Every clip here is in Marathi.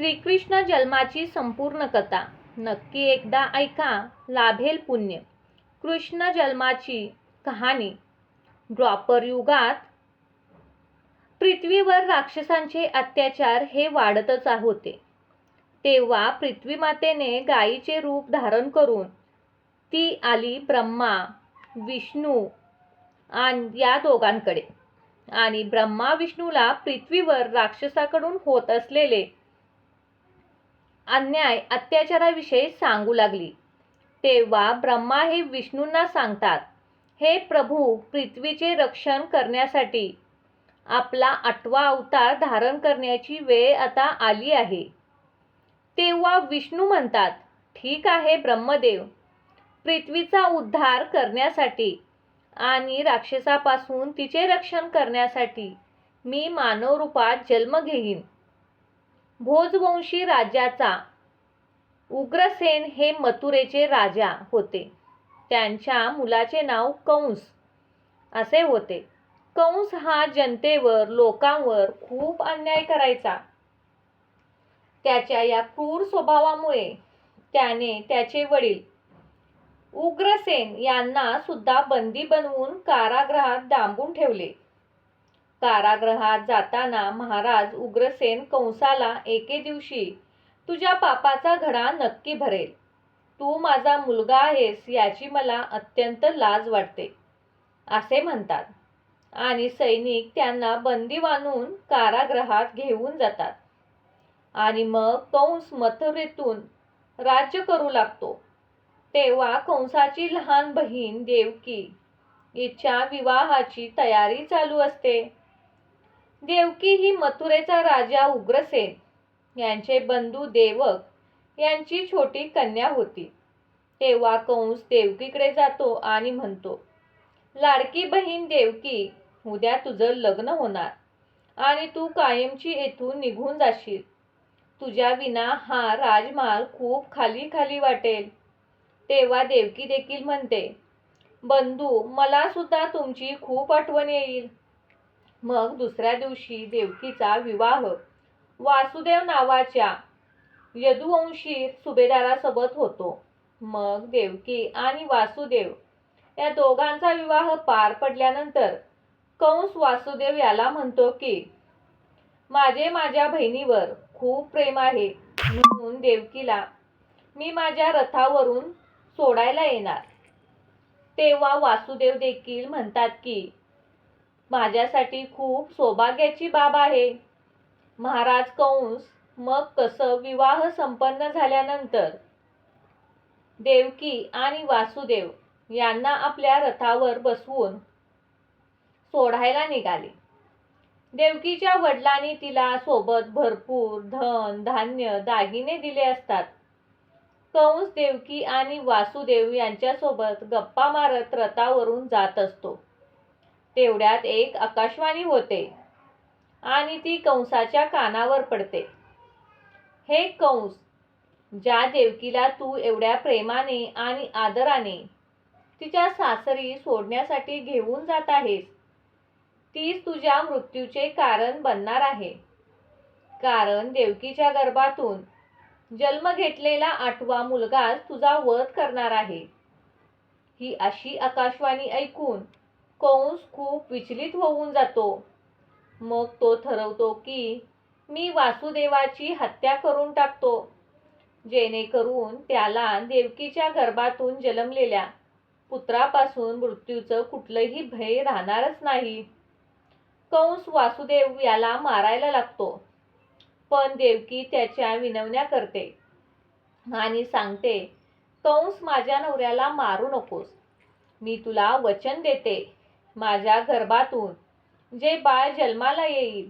श्रीकृष्ण जन्माची संपूर्ण कथा. नक्की एकदा ऐका. लाभेल पुण्य. कृष्ण जन्माची कहाणी. द्वापर युगात पृथ्वीवर राक्षसांचे अत्याचार हे वाढतच होते. तेव्हा पृथ्वीमातेने गायीचे रूप धारण करून ती आली ब्रह्मा विष्णू आणि या दोघांकडे. आणि ब्रह्मा विष्णूला पृथ्वीवर राक्षसाकडून होत असलेले अन्याय अत्याचाराविषयी सांगू लागली. तेव्हा ब्रह्मा हे विष्णूंना सांगतात हे प्रभू पृथ्वीचे रक्षण करण्यासाठी आपला आठवा अवतार धारण करण्याची वेळ आता आली आहे. तेव्हा विष्णू म्हणतात ठीक आहे ब्रह्मदेव. पृथ्वीचा उद्धार करण्यासाठी आणि राक्षसापासून तिचे रक्षण करण्यासाठी मी मानव रूपात जन्म घेईन. भोजवंशी राजाचा उग्रसेन हे मथुरेचे राजा होते. त्यांच्या मुलाचे नाव कंस असे होते. कंस हा जनतेवर लोकांवर खूप अन्याय करायचा. त्याच्या या क्रूर स्वभावामुळे त्याने त्याचे वडील उग्रसेन यांना सुद्धा बंदी बनवून कारागृहात डांबून ठेवले. कारागृहात जाताना महाराज उग्रसेन कंसाला एके दिवशी तुझ्या पापाचा घडा नक्की भरेल. तू माझा मुलगा आहेस याची मला अत्यंत लाज वाटते. असे म्हणतात. आणि सैनिक त्यांना बंदी बांधून कारागृहात घेऊन जातात. आणि मग कंस मथुरेतून राज्य करू लागतो. तेव्हा कंसाची लहान बहीण देवकी इच्छा विवाहाची तयारी चालू असते. देवकी ही मथुरेचा राजा उग्रसेन यांचे बंधू देवक यांची छोटी कन्या होती. तेव्हा कंस देवकीकडे जातो आणि म्हणतो लाडकी बहीण देवकी उद्या तुझं लग्न होणार आणि तू कायमची येथून निघून जाशील. तुझ्या विना हा राजमहाल खूप खाली खाली वाटेल. तेव्हा देवकी देखील म्हणते बंधू मला सुद्धा तुमची खूप आठवण येईल. मग दुसऱ्या दिवशी देवकीचा विवाह. वासुदेव नावाच्या यदुवंशी सुभेदारासोबत होतो. मग देवकी आणि वासुदेव या दोघांचा विवाह पार पडल्यानंतर कंस वासुदेव याला म्हणतो की माझे माझ्या बहिणीवर खूप प्रेम आहे. म्हणून देवकीला मी माझ्या रथावरून सोडायला येणार. तेव्हा वासुदेव देखील म्हणतात की माझ्यासाठी खूप सौभाग्याची बाब आहे. महाराज कंस मग कसं विवाह संपन्न झाल्यानंतर? देवकी आणि वासुदेव यांना आपल्या रथावर बसवून सोडायला निघाले. देवकीच्या वडिलांनी तिला सोबत भरपूर धन धान्य दागिने दिले असतात. कंस देवकी आणि वासुदेव यांच्यासोबत गप्पा मारत रथावरून जात असतो. तेवढ्यात एक आकाशवाणी होते आणि ती कंसाच्या कानावर पडते. हे कंस ज्या देवकीला तू एवढ्या प्रेमाने आणि आदराने तिच्या सासरी सोडण्यासाठी घेऊन जात आहेस तीच तुझ्या मृत्यूचे कारण बनणार आहे. कारण देवकीच्या गर्भातून जन्म घेतलेला आठवा मुलगाच तुझा वध करणार आहे. ही अशी आकाशवाणी ऐकून कंस खूप विचलित होऊन जातो. मग तो ठरवतो की मी वासुदेवाची हत्या करून टाकतो. जेणेकरून त्याला देवकीच्या गर्भातून जन्मलेल्या पुत्रापासून मृत्यूचं कुठलंही भय राहणारच नाही. कंस वासुदेव याला मारायला लागतो. पण देवकी त्याच्या विनवण्या करते आणि सांगते कंस माझ्या नवऱ्याला मारू नकोस. मी तुला वचन देते. माझ्या गर्भातून जे बाळ जन्माला येईल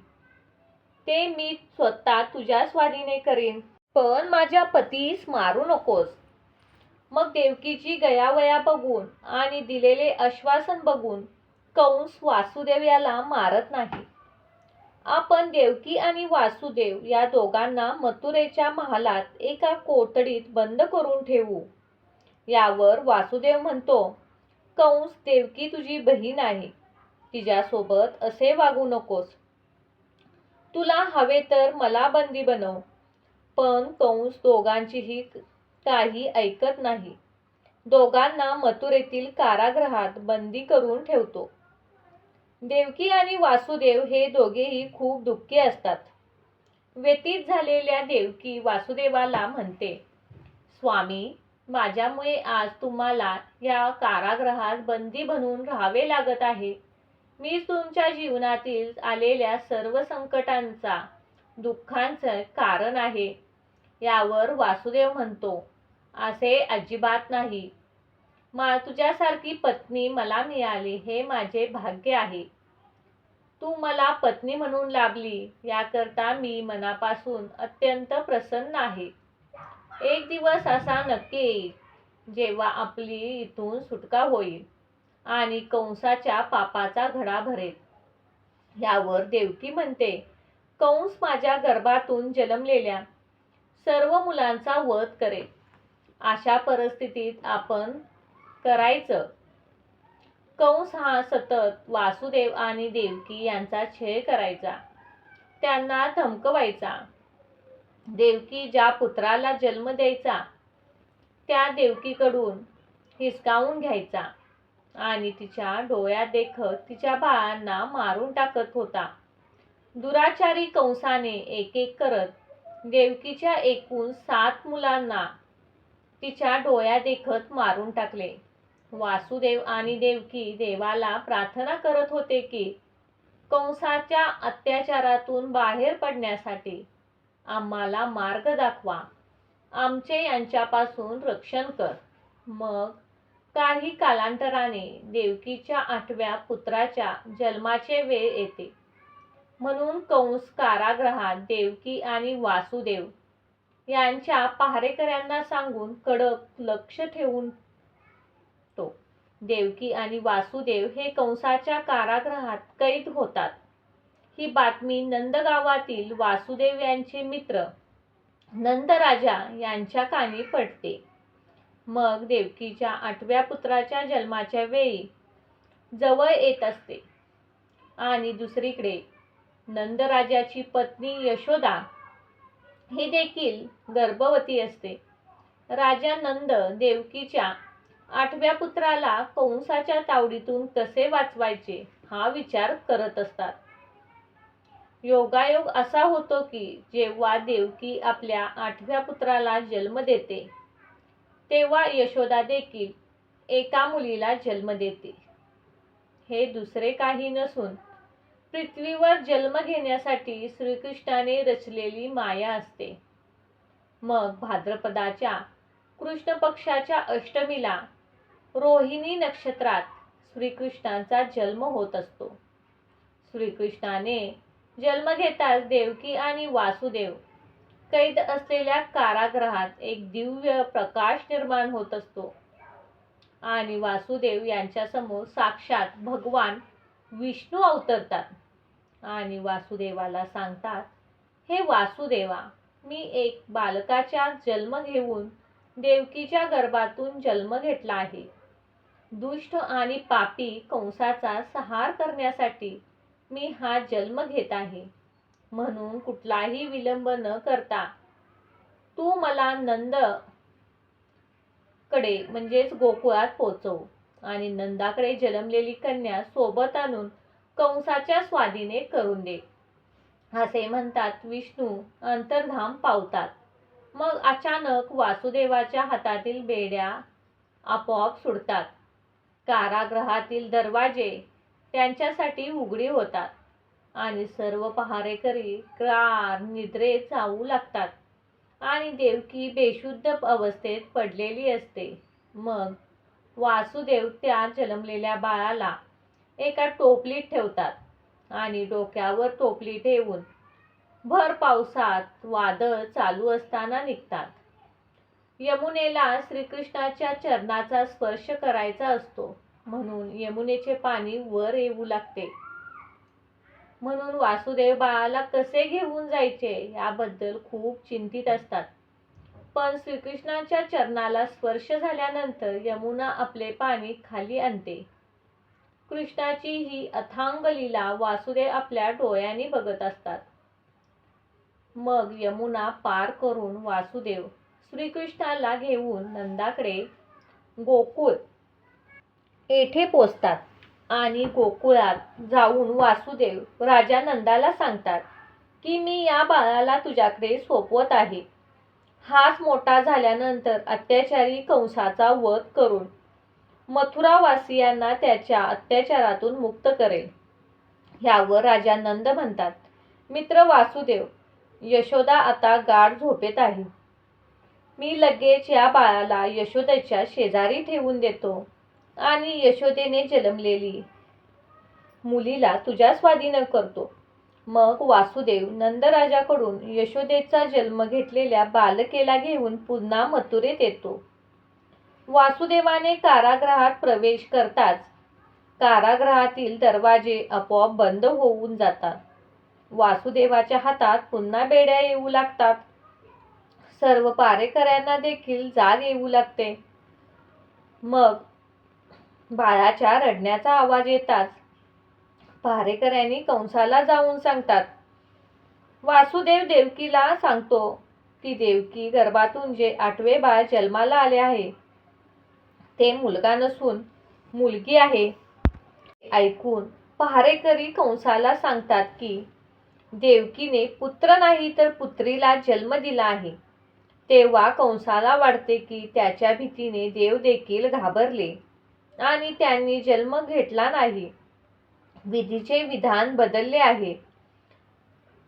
ते मी स्वतः तुझ्या स्वाधीने करीन. पण माझ्या पतीस मारू नकोस. मग देवकीची गयावया बघून आणि दिलेले आश्वासन बघून कंस वासुदेव याला मारत नाही. आपण देवकी आणि वासुदेव या दोघांना मथुरेच्या महालात एका कोठडीत बंद करून ठेवू. यावर वासुदेव म्हणतो कंस देवकी तुझी बहीण आहे. तिच्यासोबत असे वागू नकोस. तुला हवे तर मला बंदी बनव. पण कंस दोघांचीही काही ऐकत नाही. दोघांना मथुरेतील कारागृहात बंदी करून ठेवतो. देवकी आणि वासुदेव हे दोघेही खूप दुःखी असतात. व्यतीत झालेल्या देवकी वासुदेवाला म्हणते स्वामी माझ्यामुळे आज तुम्हाला या कारागृहात बंदी बनून राहावे लागत आहे. मी तुमच्या जीवनातील आलेल्या सर्व संकटांचा दुःखांचं कारण आहे. यावर वासुदेव म्हणतो असे अजिबात नाही. मा तुझ्यासारखी पत्नी मला मिळाली हे माझे भाग्य आहे. तू मला पत्नी म्हणून लाभली याकरता मी मनापासून अत्यंत प्रसन्न आहे. एक दिवस असा नक्की येईल जेव्हा आपली इथून सुटका होईल आणि कंसाच्या पापाचा घडा भरेल. यावर देवकी म्हणते कंस माझ्या गर्भातून जन्मलेल्या सर्व मुलांचा वध करेल. अशा परिस्थितीत आपण करायचं. कंस हा सतत वासुदेव आणि देवकी यांचा छेळ करायचा. त्यांना धमकवायचा. देवकी ज्या पुत्राला जन्म द्यायचा त्या देवकीकडून हिसकावून घ्यायचा आणि तिच्या डोळ्यात देखत तिच्या बाळांना मारून टाकत होता. दुराचारी कंसाने एक एक करत देवकीच्या एकूण सात मुलांना तिच्या डोळ्या देखत मारून टाकले. वासुदेव आणि देवकी देवाला प्रार्थना करत होते की कंसाच्या अत्याचारातून बाहेर पडण्यासाठी आम्हाला मार्ग दाखवा. आमचे यांच्यापासून रक्षण कर. मग काही कालांतराने देवकीच्या आठव्या पुत्राच्या जन्माचे वेळ येते. म्हणून कंस कारागृहात देवकी आणि वासुदेव यांच्या पहारेकऱ्यांना सांगून कडक लक्ष ठेवून तो देवकी आणि वासुदेव हे कंसाच्या कारागृहात कैद होतात. ही बातमी नंदगावातील वासुदेव यांचे मित्र नंदराजा यांच्या कानी पडते. मग देवकीच्या आठव्या पुत्राच्या जन्माच्या वेळी जवळ येत असते. आणि दुसरीकडे नंदराजाची पत्नी यशोदा ही देखील गर्भवती असते. राजा नंद देवकीच्या आठव्या पुत्राला कंसाच्या तावडीतून कसे वाचवायचे हा विचार करत असतात. योगायोग असा होतो की जेव्हा देवकी आपल्या आठव्या पुत्राला जन्म देते तेव्हा यशोदा देखील एका मुलीला जन्म देते. हे दुसरे काही नसून पृथ्वीवर जन्म घेण्यासाठी श्रीकृष्णाने रचलेली माया असते. मग भाद्रपदाच्या कृष्ण पक्षाच्या अष्टमीला रोहिणी नक्षत्रात श्रीकृष्णांचा जन्म होत असतो. श्रीकृष्णाने जन्म घेताच देवकी आणि वासुदेव. कैद असलेल्या कारागृहात एक दिव्य प्रकाश निर्माण होत असतो. आणि वासुदेव यांच्यासमोर साक्षात भगवान विष्णू अवतरतात. आणि वासुदेवाला सांगतात हे वासुदेवा मी एक बालकाच्या जन्म घेऊन देवकीच्या गर्भातून जन्म घेतला आहे. दुष्ट आणि पापी कंसाचा सहार करण्यासाठी मी हा जन्म घेत आहे. म्हणून कुठलाही विलंब न करता तू मला नंदकडे म्हणजेच गोकुळात पोचव. आणि नंदाकडे जन्मलेली कन्या सोबत आणून कंसाच्या स्वाधीने करून दे. असे म्हणतात विष्णू अंतर्धाम पावतात. मग अचानक वासुदेवाच्या हातातील बेड्या आपोआप सुटतात कारागृहातील दरवाजे त्यांच्यासाठी उघडी होतात. आणि सर्व पहारेकरी क्रार निद्रेत जाऊ लागतात. आणि देवकी बेशुद्ध अवस्थेत पडलेली असते. मग वासुदेव त्या जन्मलेल्या बाळाला एका टोपलीत ठेवतात. आणि डोक्यावर टोपली ठेवून भर पावसात वादळ चालू असताना निघतात. यमुनेला श्रीकृष्णाच्या चरणाचा स्पर्श करायचा असतो. म्हणून यमुनेचे पाणी वर येऊ लागते. म्हणून वासुदेव बाळाला कसे घेऊन जायचे याबद्दल खूप चिंतित असतात. पण श्रीकृष्णाच्या चरणाला स्पर्श झाल्यानंतर यमुना आपले पाणी खाली आणते. कृष्णाची ही अथांग लीला वासुदेव आपल्या डोळ्यांनी बघत असतात. मग यमुना पार करून वासुदेव श्रीकृष्णाला घेऊन नंदाकडे गोकुळ येथे पोचतात आणि गोकुळात जाऊन वासुदेव राजा नंदाला सांगतात की मी या बाळाला तुझ्याकडे सोपवत आहे. हाच मोठा झाल्यानंतर अत्याचारी कंसाचा वध करून मथुरावासियांना त्याच्या अत्याचारातून मुक्त करेल. ह्यावर राजा नंद म्हणतात मित्र वासुदेव यशोदा आता गाढ झोपेत आहे. मी लगेच या बाळाला यशोदेच्या शेजारी ठेवून देतो. आणि यशोदेने जन्मलेली. मुलीला तुझ्या स्वाधीन करतो. मग वासुदेव नंदराजाकडून यशोदेचा जन्म घेतलेल्या बालकेला घेऊन पुन्हा मथुरेत येतो. वासुदेवाने कारागृहात प्रवेश करताच कारागृहातील दरवाजे आपोआप बंद होऊन जातात. वासुदेवाच्या हातात पुन्हा बेड्या येऊ लागतात. सर्व पारेकऱ्यांना देखील जाग येऊ लागते. मग बाळाच्या रडण्याचा आवाज येताच पहारेकऱ्यांनी कंसाला जाऊन सांगतात वासुदेव देवकीला सांगतो की देवकी गर्भातून जे आठवे बाळ जन्माला आले आहे ते मुलगा नसून मुलगी आहे. ऐकून पहारेकरी कंसाला सांगतात की देवकीने पुत्र नाही तर पुत्रीला जन्म दिला आहे. तेव्हा कंसाला वाटते की त्याच्या भीतीने देव देखील घाबरले. आणि त्यांनी जन्म घेतला नाही. विधीचे विधान बदलले आहे.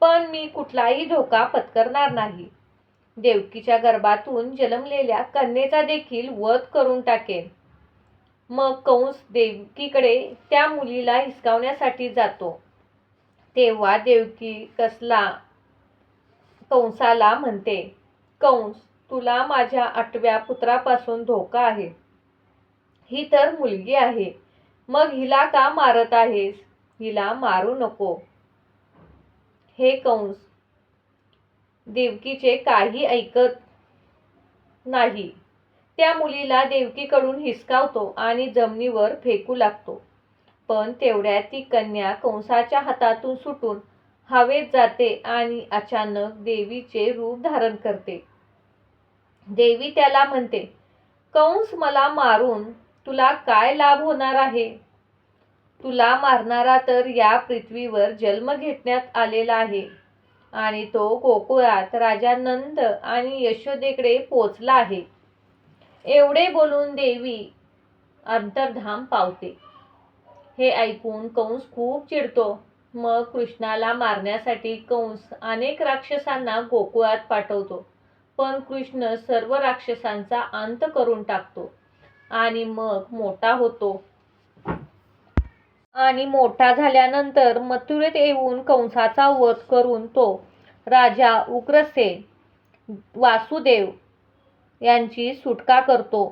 पण मी कुठलाही धोका पत्करणार नाही. देवकीच्या गर्भातून जन्मलेल्या कन्येचा देखील वध करून टाकेन. मग कंस देवकीकडे त्या मुलीला हिसकावण्यासाठी जातो. तेव्हा देवकी कसला कंसाला म्हणते कंस तुला माझ्या आठव्या पुत्रापासून धोका आहे. ही तर मुलगी आहे. मग हिला का मारत आहेस? हिला मारू नको. हे कंस देवकीचे काही ऐकत नाही. त्या मुलीला देवकीकडून हिसकावतो आणि जमिनीवर फेकू लागतो. पण तेवढ्यात ती कन्या कंसाच्या हातातून सुटून हवेत जाते आणि अचानक देवीचे रूप धारण करते. देवी त्याला म्हणते कंस मला मारून तुला काय लाभ होणार आहे? तुला मारणारा तर या पृथ्वीवर जन्म घेण्यात आलेला आहे. आणि तो गोकुळात राजा नंद आणि यशोदेकडे पोचला आहे. एवढे बोलून देवी अंतर्धाम पावते. हे ऐकून कंस खूप चिडतो. मग कृष्णाला मारण्यासाठी कंस अनेक राक्षसांना गोकुळात पाठवतो. पण कृष्ण सर्व राक्षसांचा अंत करून टाकतो. आणि मग मोठा होतो. आणि मोठा झाल्यानंतर मथुरेत येऊन कंसाचा वध करून तो राजा उग्रसेन वासुदेव यांची सुटका करतो.